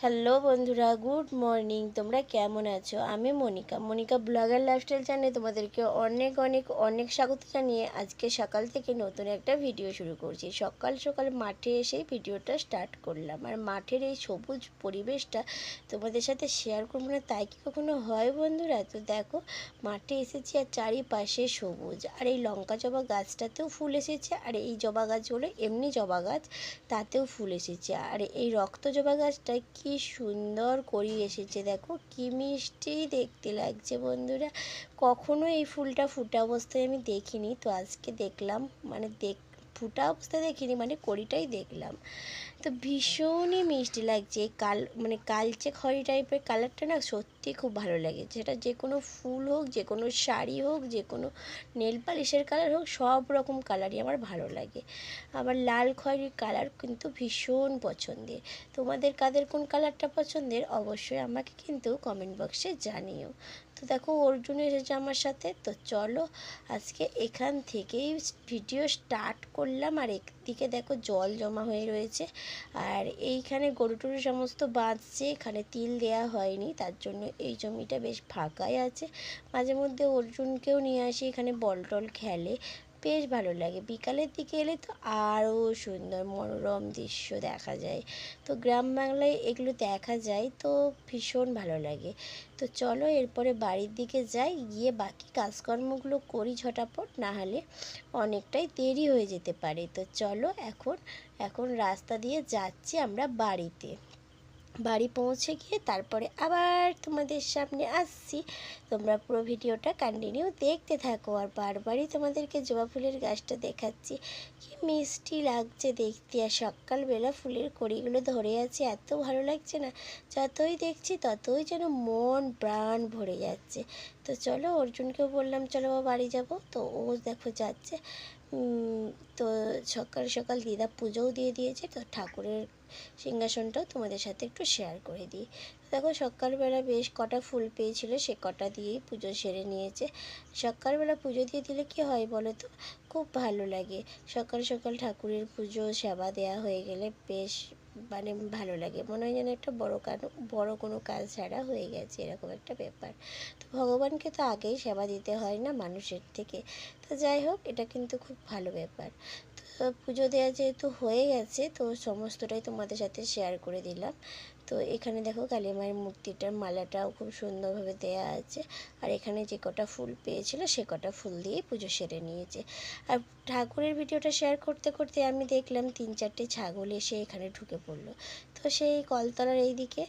Hello বন্ধুরা, good morning. তোমরা কেমন আছো? আমি মনিকা। মনিকা ব্লগার লাইফস্টাইল চ্যানেলে তোমাদেরকে অনেক অনেক অনেক স্বাগত জানিয়ে আজকে সকাল থেকে নতুন একটা ভিডিও শুরু করছি। সকাল সকাল মাঠে এসেই ভিডিওটা স্টার্ট করলাম। আর মাঠের এই সবুজ পরিবেশটা তোমাদের সাথে শেয়ার করব না, তাই কি কখনো হয় বন্ধুরা? তো দেখো, মাঠে এসেছি আর চারিপাশে সবুজ। আর এই লঙ্কা জবা গাছটাতেও ফুল এসেছে, আর এই জবা গাছগুলো এমনি জবা গাছ, তাতেও ফুল এসেছে। আর এই রক্ত জবা গাছটা কি সুন্দর করি এসেছে। দেখো, কি মিষ্টি দেখতে লাগছে বন্ধুরা। কখনো এই ফুলটা ফুটা অবস্থায় আমি দেখিনি। তো আজকে দেখলাম মানে দেখ, ফুটা অবস্থায় দেখিনি মানে কড়িটাই দেখলাম। তো ভীষণই মিষ্টি লাগছে। এই কাল মানে কালচে খড়ি টাইপের কালারটা না সত্যি খুব ভালো লাগে। সেটা যে কোনো ফুল হোক, যে কোনো শাড়ি হোক, যে কোনো নেল পালিশের কালার হোক, সব রকম কালারই আমার ভালো লাগে। আবার লাল খয়েরির কালার কিন্তু ভীষণ পছন্দের। তোমাদের কাদের কোন কালারটা পছন্দের? অবশ্যই আমাকে কিন্তু কমেন্ট বক্সে জানিও। দেখো, অর্জুন এসেছে আমার সাথে। তো চলো, আজকে এখান থেকেই ভিডিও স্টার্ট করলাম। আর একদিকে দেখো, জল জমা হয়ে রয়েছে। আর এইখানে গরু টরু সমস্ত বাঁধছে এখানে তিল দেয়া হয়নি, তার জন্য এই জমিটা বেশ ফাঁকাই আছে। মাঝে মধ্যে অর্জুনকেও নিয়ে আসি, এখানে বল টল খেলে। বেশ ভালো লাগে। বিকালের দিকে এলে তো আরও সুন্দর মনোরম দৃশ্য দেখা যায়। তো গ্রাম বাংলায় এগুলো দেখা যায় তো ভীষণ ভালো লাগে। তো চলো এরপরে বাড়ির দিকে যাই, গিয়ে বাকি কাজকর্মগুলো করি ঝটাপট, না হলে অনেকটাই দেরি হয়ে যেতে পারে। তো চলো এখন এখন রাস্তা দিয়ে যাচ্ছি আমরা বাড়িতে। বাড়ি পৌঁছে গিয়ে তারপরে আবার তোমাদের সামনে আসছি। তোমরা পুরো ভিডিওটা কন্টিনিউ দেখতে থাকো আর বারবারই তোমাদেরকে জবা ফুলের গাছটা দেখাচ্ছি। কি মিষ্টি লাগছে দেখতে আর সকালবেলা ফুলের কড়িগুলো ধরে আছে, এত ভালো লাগছে না। যতই দেখছি ততই যেন মন প্রাণ ভরে যাচ্ছে। তো চলো অর্জুনকেও বললাম, চলো বাড়ি যাব। তো ও দেখো যাচ্ছে। তো সকাল সকাল দিদা পুজোও দিয়ে দিয়েছে, তো ঠাকুরের সিংহাসনটাও তোমাদের সাথে একটু শেয়ার করে দিই। দেখো সকালবেলা বেশ কটা ফুল পেয়েছিল, সে কটা দিয়েই পুজো সেরে নিয়েছে। সকালবেলা পুজো দিয়ে দিলে কি হয় বলো তো? খুব ভালো লাগে। সকাল সকাল ঠাকুরের পুজো সেবা দেওয়া হয়ে গেলে বেশ মানে ভালো লাগে। মনে হয় যেন একটা বড় কাজ বড় কোনো কাজ ছাড়া হয়ে গেছে, এরকম একটা ব্যাপার। তো ভগবানকে তো আগেই সেবা দিতে হয় না মানুষের থেকে। তো যাই হোক, এটা কিন্তু খুব ভালো ব্যাপার। তো পুজো দেওয়া যেহেতু হয়ে গেছে, তো সমস্তটাই তোমাদের সাথে শেয়ার করে দিলাম। তো এখানে দেখো কালী মায়ের মূর্তিটার মালাটাও খুব সুন্দরভাবে দেয়া আছে। আর এখানে যে কটা ফুল পেয়েছিল সে কটা ফুল দিয়ে পুজো সেরে নিয়েছে। আর ঠাকুরের ভিডিওটা শেয়ার করতে করতে আমি দেখলাম তিন চারটে ছাগল এসে এখানে ঢুকে পড়ল। তো সেই কলতলার এই দিকে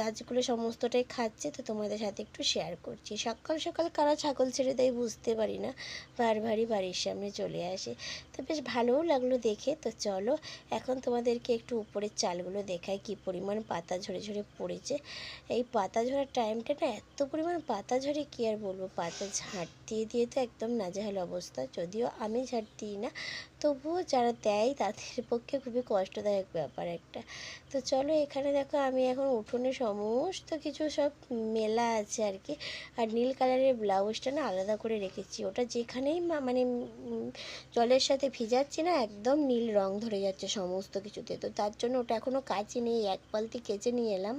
গাছগুলো সমস্তটাই খাচ্ছে। তো তোমাদের সাথে একটু শেয়ার করছি। সকাল সকাল কারা ছাগল ছেড়ে দেয় বুঝতে পারি না। বারবারই বাড়ির সামনে চলে আসে। তো বেশ ভালোও লাগল দেখে। তো চলো, এখন তোমাদেরকে একটু উপরের চালগুলো দেখাই কী পরিমাণ পাতা ঝরে ঝরে পড়েছে। এই পাতা ঝরার টাইমটা না, এত পরিমাণ পাতা ঝরে কী আর বলব? পাতা ঝাঁট দিয়ে দিয়ে তো একদম নাজেহাল অবস্থা। যদিও আমি ঝাঁট দিই না, তবুও যারা দেয় তাদের পক্ষে খুবই কষ্টদায়ক ব্যাপার একটা। তো চলো এখানে দেখো আমি এখন উঠোনে সমস্ত কিছু সব মেলা আছে আর কি। আর নীল কালারের ব্লাউজটা না আলাদা করে রেখেছি। ওটা যেখানেই মানে জলের সাথে ভিজাচ্ছি না, একদম নীল রং ধরে যাচ্ছে সমস্ত কিছুতে। তো তার জন্য ওটা এখনও কাচি নেই, এক বালতি কেচে নিয়ে এলাম।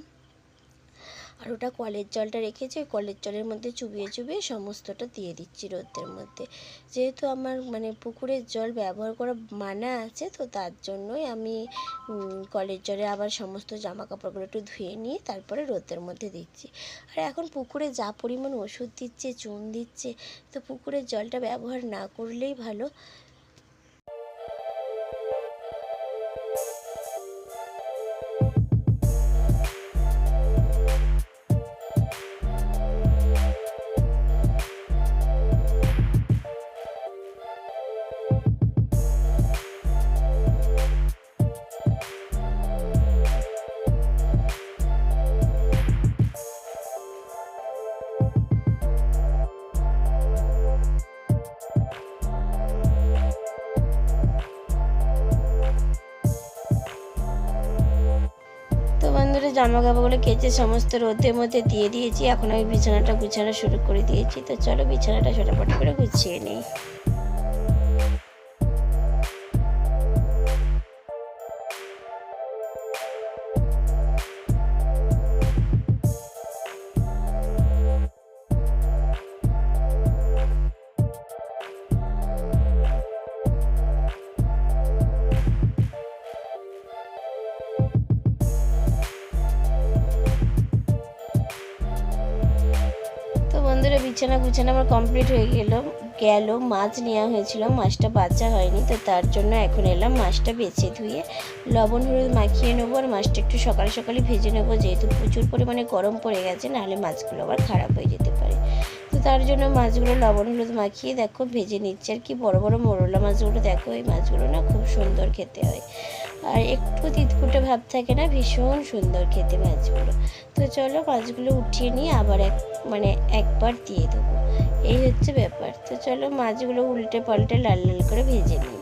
আর ওটা কলের জলটা রেখেছি, ওই কলের জলের মধ্যে চুবিয়ে চুবিয়ে সমস্তটা দিয়ে দিচ্ছি রোদের মধ্যে। যেহেতু আমার মানে পুকুরের জল ব্যবহার করা মানা আছে, তো তার জন্যই আমি কলের জলে আবার সমস্ত জামা কাপড়গুলো একটু ধুয়ে নিয়ে তারপরে রোদের মধ্যে দিচ্ছি। আর এখন পুকুরে যা পরিমাণ ওষুধ দিচ্ছে, চুন দিচ্ছে, তো পুকুরের জলটা ব্যবহার না করলেই ভালো। তো জামা কাপড়গুলো কেচে সমস্ত রোদের মধ্যে দিয়ে দিয়েছি। এখন আমি বিছানাটা গুছানো শুরু করে দিয়েছি। তো চলো বিছানাটা ছোটাপট করে গুছিয়ে নিই। বন্ধুরা বিছানা গুছানো আমার কমপ্লিট হয়ে গেল। গেল, মাছ নেওয়া হয়েছিল, মাছটা বাচ্চা হয়নি, তো তার জন্য এখন এলাম মাছটা বেছে ধুয়ে। লবণ, হলুদ মাখিয়ে নেব আর মাছটা একটু সকালে সকালে ভেজে নেব, যেহেতু প্রচুর পরিমাণে গরম পড়ে গেছে, নাহলে মাছগুলো আবার খারাপ হয়ে যেতে পারে। তো তার জন্য মাছগুলো লবণ, হলুদ মাখিয়ে দেখো, ভেজে নিচ্ছে আর কি, বড় বড় মোরলা মাছগুলো দেখো, এই মাছগুলো না খুব সুন্দর খেতে হয়। আর একটু তিতকুটে ভাব থাকে না, ভীষণ সুন্দর খেতে মাছগুলো। তো চলো মাছগুলো উঠিয়ে নিয়ে আবার এক মানে একবার দিয়ে দেবো। এই হচ্ছে ব্যাপার। তো চলো মাছগুলো উল্টে পাল্টে লাল লাল করে ভেজে নিই।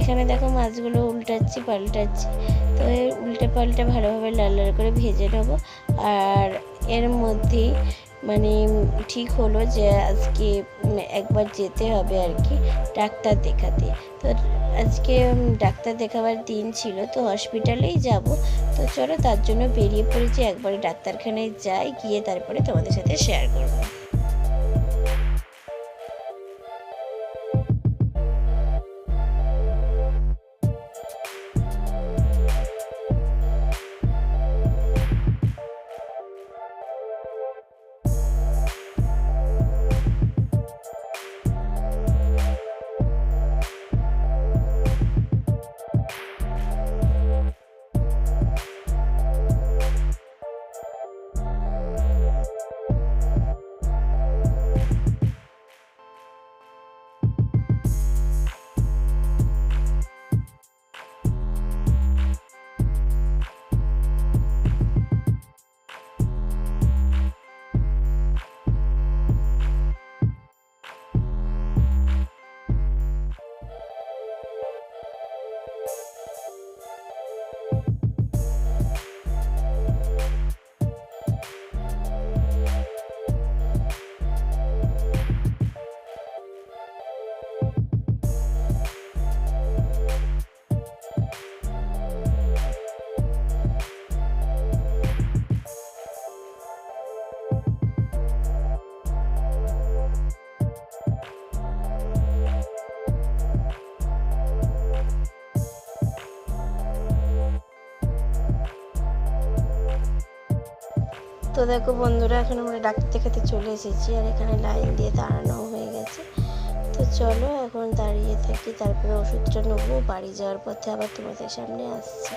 এখানে দেখো মাছগুলো উল্টাচ্ছি, পাল্টাচ্ছি। তো উল্টে পাল্টে ভালোভাবে লাল লাল করে ভেজে নেব। আর এর মধ্যে মানে ঠিক হলো যে আজকে একবার যেতে হবে আর কি ডাক্তার দেখাতে। তো আজকে ডাক্তার দেখাবার দিন ছিল, তো হসপিটালেই যাব। তো চলো তার জন্য বেরিয়ে পড়েছি, একবার ডাক্তারখানায় যাই, গিয়ে তারপরে তোমাদের সাথে শেয়ার করব। তো দেখো বন্ধুরা, এখন আমরা ডাক্তার খেতে চলে এসেছি আর এখানে লাইন দিয়ে দাঁড়ানো হয়ে গেছে। তো চলো এখন দাঁড়িয়ে থাকি, তারপরে ওষুধটা নেব, বাড়ি যাওয়ার পথে আবার তোমাদের সামনে আসছে।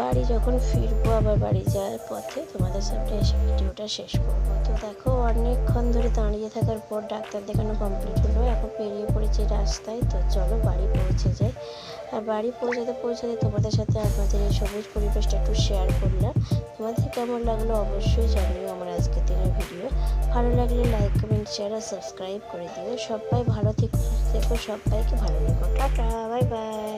বাড়ি যখন ফিরবো আবার বাড়ি যাওয়ার পথে তোমাদের সামনে এসে ভিডিওটা শেষ করব। তো দেখো, অনেকক্ষণ ধরে দাঁড়িয়ে থাকার পর ডাক্তার দেখানো কমপ্লিট হলো। এখন পেরিয়ে পড়েছি রাস্তায়। তো চলো বাড়ি পৌঁছে যাই। আর বাড়ি পৌঁছাতে পৌঁছাতে তোমাদের সাথে আমাদের এই সবুজ পরিবেশটা একটু শেয়ার করলাম। তোমাদের কেমন লাগল অবশ্যই জানিও আমার আজকের দিনের ভিডিও ভালো লাগলে লাইক কমেন্ট শেয়ার আর সাবস্ক্রাইব করে দিও। সবাই ভালো থেকো থেকো, সবাইকে ভালো রেখো টাটা বাই বাই